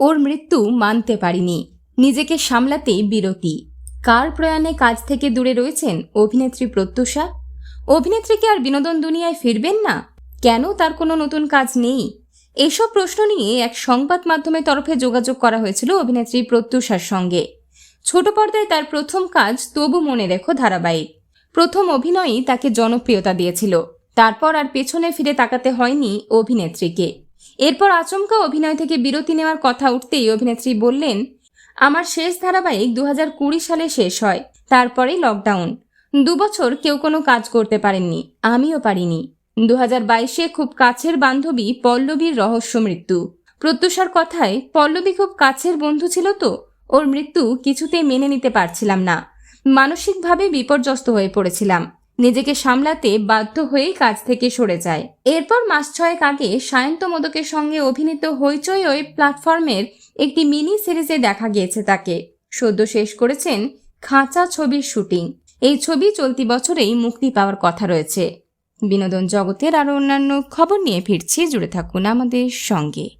ওর মৃত্যু মানতে পারিনি। নিজেকে সামলাতে বিরতি। কার প্রয়াণে কাজ থেকে দূরে রয়েছেন অভিনেত্রী প্রত্যুষা? অভিনেত্রী কি আর বিনোদন দুনিয়ায় ফিরবেন না? কেন তার কোনো নতুন কাজ নেই? এসব প্রশ্ন নিয়ে এক সংবাদ মাধ্যমের তরফে যোগাযোগ করা হয়েছিল অভিনেত্রী প্রত্যুষার সঙ্গে। ছোট পর্দায় তার প্রথম কাজ তবু মনে রেখো ধারাবাহিক। প্রথম অভিনয়ই তাকে জনপ্রিয়তা দিয়েছিল। তারপর আর পেছনে ফিরে তাকাতে হয়নি অভিনেত্রীকে। এরপর আচমকা অভিনয় থেকে বিরতি নেওয়ার কথা উঠতেই অভিনেত্রী বললেন, আমার শেষ ধারাবাহিক দু সালে শেষ হয় তারপরেই লকডাউন। দুবছর কেউ কোনো কাজ করতে পারেননি, আমিও পারিনি। দু হাজার বাইশে খুব কাছের বান্ধবী পল্লবীর রহস্য মৃত্যু। প্রত্যুষার কথায়, পল্লবী খুব কাছের বন্ধু ছিল তো, ওর মৃত্যু কিছুতেই মেনে নিতে পারছিলাম না। মানসিকভাবে বিপর্যস্ত হয়ে পড়েছিলাম। নিজেকে সামলাতে বাধ্য হয়েই কাজ থেকে সরে যায়। এরপর মাস ছয়েক আগে সায়ন্ত মোদকের সঙ্গে অভিনীত হইচই ওই প্ল্যাটফর্মের একটি মিনি সিরিজে দেখা গিয়েছে তাকে। সদ্য শেষ করেছেন খাঁচা ছবির শুটিং। এই ছবি চলতি বছরেই মুক্তি পাওয়ার কথা রয়েছে। বিনোদন জগতের আরও অন্যান্য খবর নিয়ে ফিরছি। জুড়ে থাকুন আমাদের সঙ্গে।